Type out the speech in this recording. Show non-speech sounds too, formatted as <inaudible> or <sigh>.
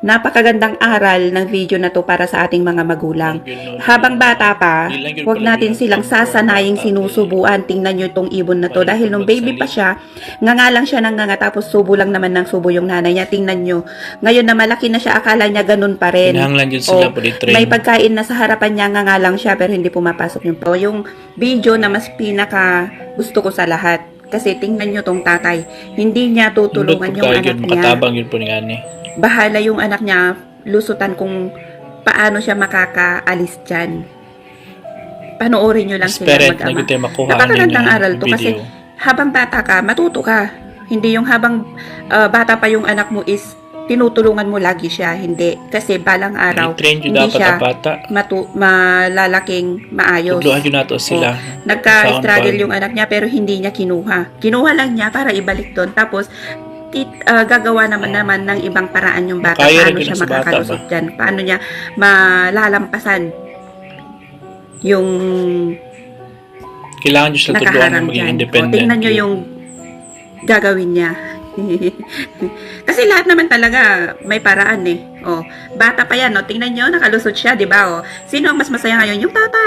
napakagandang aral ng video na to para sa ating mga magulang. Habang bata pa, huwag natin silang sasanaying sinusubuan. Tingnan nyo itong ibon na to. Dahil nung baby pa siya, nga nga lang siya nang nga tapos subo lang naman ng subo yung nanay niya. Tingnan nyo. Ngayon na malaki na siya, akala niya ganun pa rin. Hinahanglan yun sila po di train. May pagkain na sa harapan niya nga nga lang siya pero hindi pumapasok yung po. Yung video na mas pinaka gusto ko sa lahat. Kasi tingnan nyo tong tatay. Hindi niya tutulungan yung anak yun, niya. makatabang yun po ni Ani. Bahala yung anak niya lusutan kung paano siya makakaalis dyan. Panoorin nyo lang sila Spirit na mag-ama. Napakagandang aral to video. kasi habang bata ka, matuto ka. Hindi yung habang ah, bata pa yung anak mo is tinutulungan mo lagi siya. Hindi. Kasi balang araw, I-train hindi dapat siya matu malalaking maayos. Tudluhan yun nato sila. Nagka-struggle Sound yung anak niya pero hindi niya kinuha. Kinuha lang niya para ibalik doon. Tapos, tit, ah, gagawa naman naman ng ibang paraan yung bata. Kaya paano siya makakalusot dyan. Paano niya malalampasan yung Kailangan nyo sila na nakaharang maging dyan. O, independent. tingnan niyo yung gagawin niya. <laughs> Kasi lahat naman talaga may paraan eh. O, bata pa yan, o. Tingnan niyo, nakalusot siya, di ba? O, sino ang mas masaya ngayon? Yung tatay.